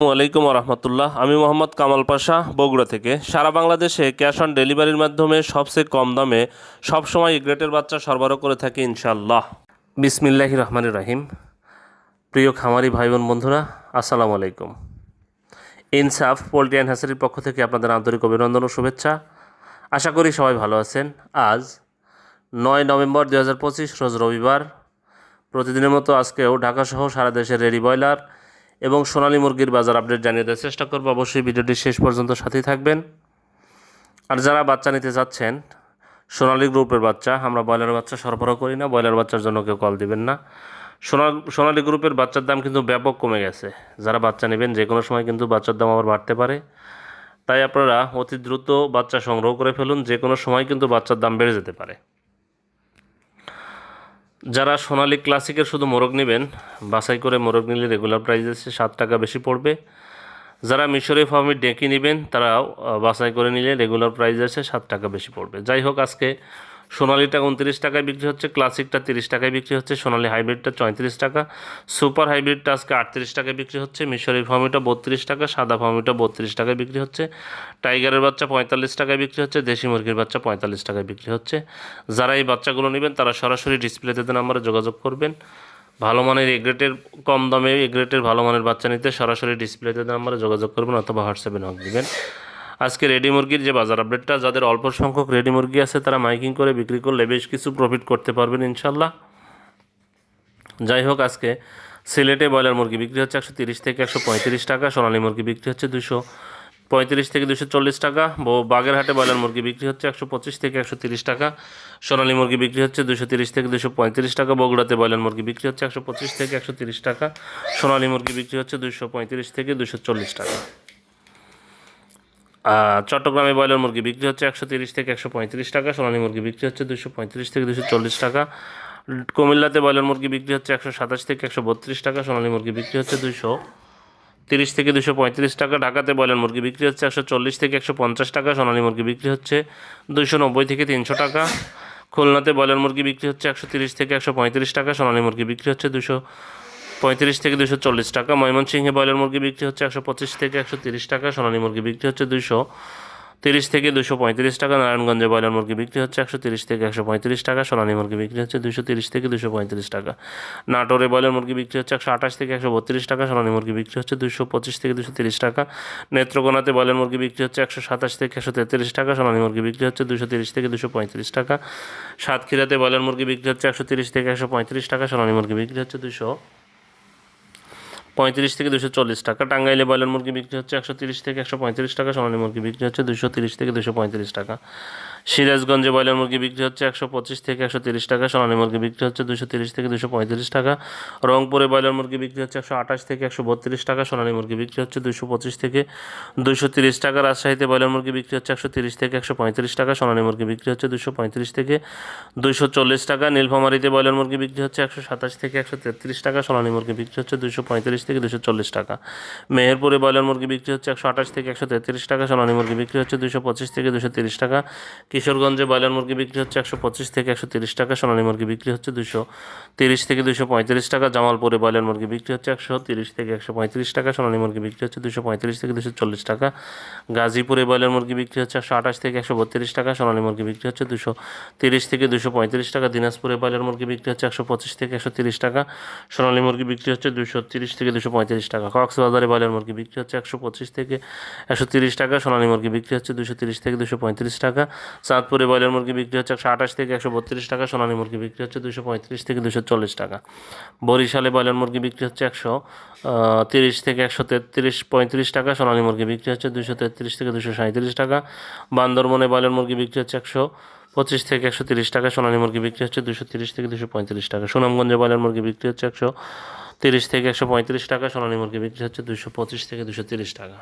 আলাইকুম রহমতুল্লাহ। আমি মোহাম্মদ কামাল পাশা, বগুড়া থেকে। সারা বাংলাদেশে ক্যাশ অন ডেলিভারির মাধ্যমে সবচেয়ে কম দামে সবসময় গ্রেটের বাচ্চা সরবরাহ করে থাকি ইনশাল্লাহ বিসমিল্লাহ রহমান রাহিম। প্রিয় খামারি ভাই বোন বন্ধুরা, আসসালামু আলাইকুম। ইনসাফ পোলট্রি অ্যান্ড হ্যাসারির পক্ষ থেকে আপনাদের আন্তরিক অভিনন্দন ও শুভেচ্ছা। আশা করি সবাই ভালো আছেন। আজ নয় নভেম্বর দু হাজার পঁচিশ, রোজ রবিবার। প্রতিদিনের মতো আজকেও ঢাকাসহ সারা দেশের রেডি ব্রয়লার এবং সোনালী মুরগির বাজার আপডেট জানিয়ে দেওয়ার চেষ্টা করব। অবশ্যই ভিডিওটি শেষ পর্যন্ত সাথেই থাকবেন। আর যারা বাচ্চা নিতে চাচ্ছেন, সোনালী গ্রুপের বাচ্চা, আমরা ব্রয়লার বাচ্চা সরবরাহ করি না, ব্রয়লার বাচ্চার জন্য কেউ কল দিবেন না। সোনা সোনালী গ্রুপের বাচ্চার দাম কিন্তু ব্যাপক কমে গেছে। যারা বাচ্চা নেবেন, যে কোনো সময় কিন্তু বাচ্চার দাম আবার বাড়তে পারে। তাই আপনারা অতি দ্রুত বাচ্চা সংগ্রহ করে ফেলুন, যে কোনো সময় কিন্তু বাচ্চার দাম বেড়ে যেতে পারে। যারা সোনালি ক্লাসিকের শুধু মোরগ নেবেন, বাছাই করে মোরগ নিলে রেগুলার প্রাইস আছে সাত টাকা বেশি পড়বে। যারা মিশরে ফার্মে ডেকে নেবেন, তারাও বাছাই করে নিলে রেগুলার প্রাইস আছে সাত টাকা বেশি পড়বে। যাই হোক, আজকে সোনালিটা উনত্রিশ টাকায় বিক্রি হচ্ছে, ক্লাসিকটা তিরিশ টাকায় বিক্রি হচ্ছে, সোনালি হাইব্রিডটা চৌত্রিশ টাকা, সুপার হাইব্রিডটা আজকে আটত্রিশ টাকায় বিক্রি হচ্ছে, মিশরি ফার্মিটা বত্রিশ টাকা, সাদা ফার্মিটা বত্রিশ টাকায় বিক্রি হচ্ছে, টাইগারের বাচ্চা পঁয়তাল্লিশ টাকায় বিক্রি হচ্ছে, দেশি মুরগির বাচ্চা পঁয়তাল্লিশ টাকায় বিক্রি হচ্ছে। যারা এই বাচ্চাগুলো নেবেন, তারা সরাসরি ডিসপ্লেতে নাম্বারে যোগাযোগ করবেন। ভালো মানের এগ্রেটের কম দামে এগ্রেটের ভালো মানের বাচ্চা নিতে সরাসরি ডিসপ্লেতে নাম্বারে যোগাযোগ করবেন অথবা হোয়াটসঅ্যাপে নক দিবেন। আজকে রেডি মুরগির যে বাজার আপডেটটা যাদের অল্প সংখ্যক রেডি মুরগি আছে, তারা মাইকিং করে বিক্রি করলে বেশ কিছু প্রফিট করতে পারবেন ইনশাল্লাহ যাই হোক, আজকে সিলেটে ব্রয়লার মুরগি বিক্রি হচ্ছে একশো তিরিশ থেকে একশো পঁয়ত্রিশ টাকা, সোনালী মুরগি বিক্রি হচ্ছে দুশো পঁয়ত্রিশ থেকে দুশো চল্লিশ টাকা ব- বাগেরহাটে ব্রয়লার মুরগি বিক্রি হচ্ছে একশো পঁচিশ থেকে একশো তিরিশ টাকা, সোনালী মুরগি বিক্রি হচ্ছে দুশো তিরিশ থেকে দুশো পঁয়ত্রিশ টাকা, বগুড়াতে ব্রয়লার মুরগি বিক্রি হচ্ছে একশো পঁচিশ থেকে একশো তিরিশ টাকা, সোনালী মুরগি বিক্রি হচ্ছে দুশো পঁয়ত্রিশ থেকে দুশো চল্লিশ টাকা। চট্টগ্রামে ব্রয়লার মুরগি বিক্রি হচ্ছে একশো তিরিশ থেকে একশো পঁয়ত্রিশ টাকা, সোনালী মুরগি বিক্রি হচ্ছে দুশো পঁয়ত্রিশ থেকে দুশো চল্লিশ টাকা। কুমিল্লাতে ব্রয়লার মুরগি বিক্রি হচ্ছে একশো সাতাশ থেকে একশো বত্রিশ টাকা, সোনালী মুরগি বিক্রি হচ্ছে দুশো তিরিশ থেকে দুশো পঁয়ত্রিশ টাকা। ঢাকাতে ব্রয়লার মুরগি বিক্রি হচ্ছে একশো চল্লিশ থেকে একশো পঞ্চাশ টাকা, সোনালী মুরগি বিক্রি হচ্ছে দুশো নব্বই থেকে তিনশো টাকা। খুলনাতে ব্রয়লার মুরগি বিক্রি হচ্ছে একশো তিরিশ থেকে একশো পঁয়ত্রিশ টাকা, সোনালী মুরগি বিক্রি হচ্ছে দুশো পঁয়ত্রিশ থেকে দুশো চল্লিশ টাকা ময়মনসিংহে ব্রয়লার মুরগি বিক্রি হচ্ছে একশো পঁচিশ থেকে একশো তিরিশ টাকা সোনালী মুরগি বিক্রি হচ্ছে দুশো তিরিশ থেকে দুশো পঁয়ত্রিশ টাকা নারায়ণগঞ্জে ব্রয়লার মুরগি বিক্রি হচ্ছে একশো তিরিশ থেকে একশো পঁয়ত্রিশ টাকা সোনালী মুরগি বিক্রি হচ্ছে দুশো তিরিশ থেকে দুশো পঁয়ত্রিশ টাকা নাটোরে ব্রয়লার মুরগি বিক্রি হচ্ছে একশো আঠাশ থেকে একশো বত্রিশ টাকা সোনালী মুরগি বিক্রি হচ্ছে দুশো পঁচিশ থেকে দুশো তিরিশ টাকা নেত্রকোনাতে ব্রয়লার মুরগি বিক্রি হচ্ছে একশো সাতাশ থেকে একশো তেত্রিশ টাকা সোনালী মুরগি বিক্রি হচ্ছে দুশো তিরিশ থেকে দুশো পঁয়ত্রিশ টাকা সাতক্ষীরাতে ব্রয়লার মুরগি বিক্রি হচ্ছে একশো তিরিশ থেকে একশো পঁয়ত্রিশ টাকা সোনালী মুরগি বিক্রি হচ্ছে দুশো পঁয়ত্রিশ থেকে দুশো চল্লিশ টাকা। টাঙ্গাইলে ব্রয়লার মুরগি বিক্রি হচ্ছে একশো তিরিশ থেকে একশো পঁয়ত্রিশ টাকা, সোনালী মুরগি বিক্রি হচ্ছে দুশো তিরিশ থেকে দুশো পঁয়ত্রিশ টাকা। সিরাজগঞ্জে ব্রয়লার মুরগি বিক্রি হচ্ছে একশো পঁচিশ থেকে একশো তিরিশ টাকা সোনালী মুরগি বিক্রি হচ্ছে দুশো তিরিশ থেকে দুশো পঁয়ত্রিশ টাকা রংপুরে ব্রয়লার মুরগি বিক্রি হচ্ছে একশো আঠাশ থেকে একশো বত্রিশ টাকা সোনালী মুরগি বিক্রি হচ্ছে দুশো পঁচিশ থেকে দুশো তিরিশ টাকা রাজশাহীতে ব্রয়লার মুরগি বিক্রি হচ্ছে একশো তিরিশ থেকে একশো পঁয়ত্রিশ টাকা সোনালী মুরগি বিক্রি হচ্ছে দুশো পঁয়ত্রিশ থেকে দুশো চল্লিশ টাকা নীলফামারীতে ব্রয়লার মুরগি বিক্রি হচ্ছে একশো সাতাশ থেকে একশো তেত্রিশ টাকা সোনালী মুরগি বিক্রি হচ্ছে দুশো পঁয়ত্রিশ থেকে দুশো চল্লিশ টাকা মেহেরপুরে ব্রয়লার মুরগি বিক্রি হচ্ছে একশো আঠাশ থেকে একশো তেত্রিশ টাকা সোনালী মুরগি বিক্রি হচ্ছে দুশো পঁচিশ থেকে দুশো তিরিশ টাকা কিশোরগঞ্জে ব্রয়লার মুরগি বিক্রি হচ্ছে একশো পঁচিশ থেকে একশো তিরিশ টাকা সোনালী মুরগি বিক্রি হচ্ছে দুশো তিরিশ থেকে দুশো পঁয়ত্রিশ টাকা জামালপুরে ব্রয়লার মুরগি বিক্রি হচ্ছে একশো তিরিশ থেকে একশো পঁয়ত্রিশ টাকা সোনালী মুরগি বিক্রি হচ্ছে দুশো পঁয়ত্রিশ থেকে দুশো চল্লিশ টাকা গাজীপুরে ব্রয়লার মুরগি বিক্রি হচ্ছে একশো আঠাশ থেকে একশো বত্রিশ টাকা সোনালী মুরগি বিক্রি হচ্ছে দুশো তিরিশ থেকে দুশো পঁয়ত্রিশ টাকা দিনাজপুরে ব্রয়লার মুরগি বিক্রি হচ্ছে একশো পঁচিশ থেকে একশো তিরিশ টাকা সোনালী মুরগি বিক্রি হচ্ছে দুশো তিরিশ থেকে দুশো পঁয়ত্রিশ টাকা কক্সবাজারে ব্রয়লার মুরগি বিক্রি হচ্ছে একশো পঁচিশ থেকে একশো তিরিশ টাকা সোনালী মুরগি বিক্রি হচ্ছে দুশো তিরিশ থেকে দুশো পঁয়ত্রিশ টাকা চাঁদপুরে ব্রয়লার মুরগি বিক্রি হচ্ছে একশো আঠাশ থেকে একশো বত্রিশ টাকা, সোনালী মুরগি বিক্রি হচ্ছে দুশো পঁয়ত্রিশ থেকে দুশো চল্লিশ টাকা। বরিশালে ব্রয়লার মুরগি বিক্রি হচ্ছে একশো তিরিশ থেকে একশো তেত্রিশ, পঁয়ত্রিশ টাকা, সোনালী মুরগি বিক্রি হচ্ছে দুশো তেত্রিশ থেকে দুশো সাঁত্রিশ টাকা। বান্দরবনে ব্রয়লার মুরগি বিক্রি হচ্ছে একশো পঁচিশ থেকে একশো তিরিশ টাকা, সোনালী মুরগি বিক্রি হচ্ছে দুশো তিরিশ থেকে দুশো পঁয়ত্রিশ টাকা। সুনামগঞ্জে ব্রয়লার মুরগি বিক্রি হচ্ছে একশো তিরিশ থেকে একশো পঁয়ত্রিশ টাকা, সোনালী মুরগি বিক্রি হচ্ছে দুশো পঁচিশ থেকে দুশো তিরিশ টাকা।